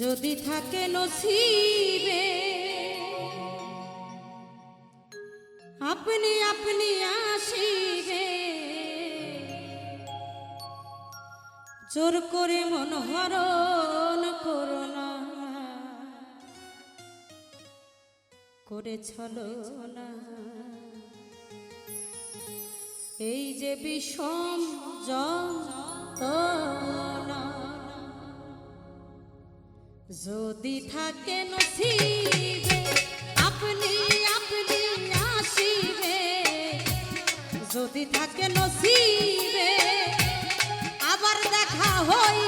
যদি থাকে নসিবে, আপনি আপনি আসিবে। জোর করে মন হরণ করোনা করে ছলো না। এই যে বিষম না যদি থাকে নসিবে আপনি আপনি আসিবে। যদি থাকে নসিবে আবার দেখা হই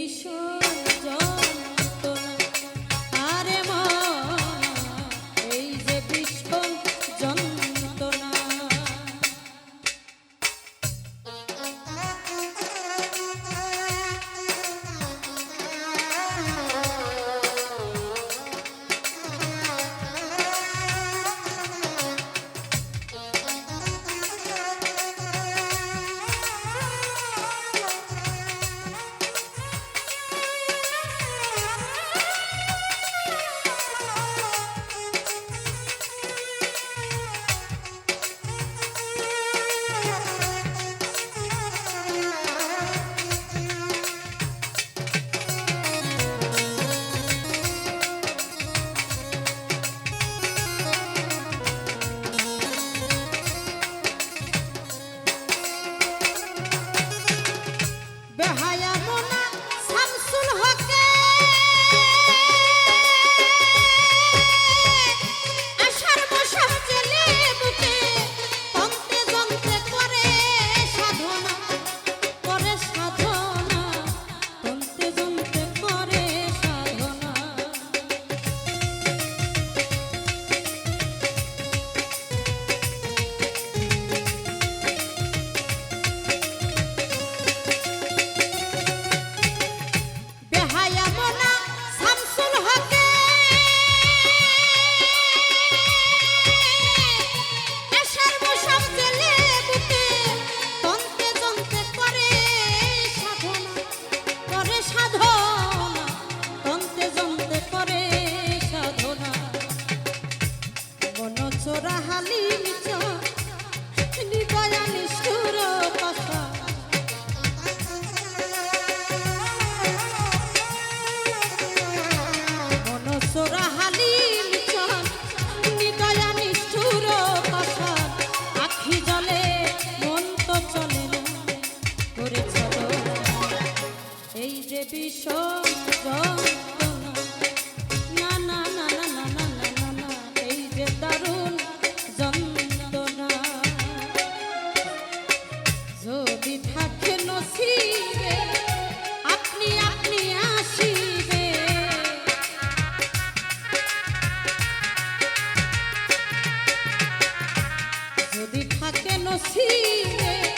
এইসব যদি থাকে নসিবে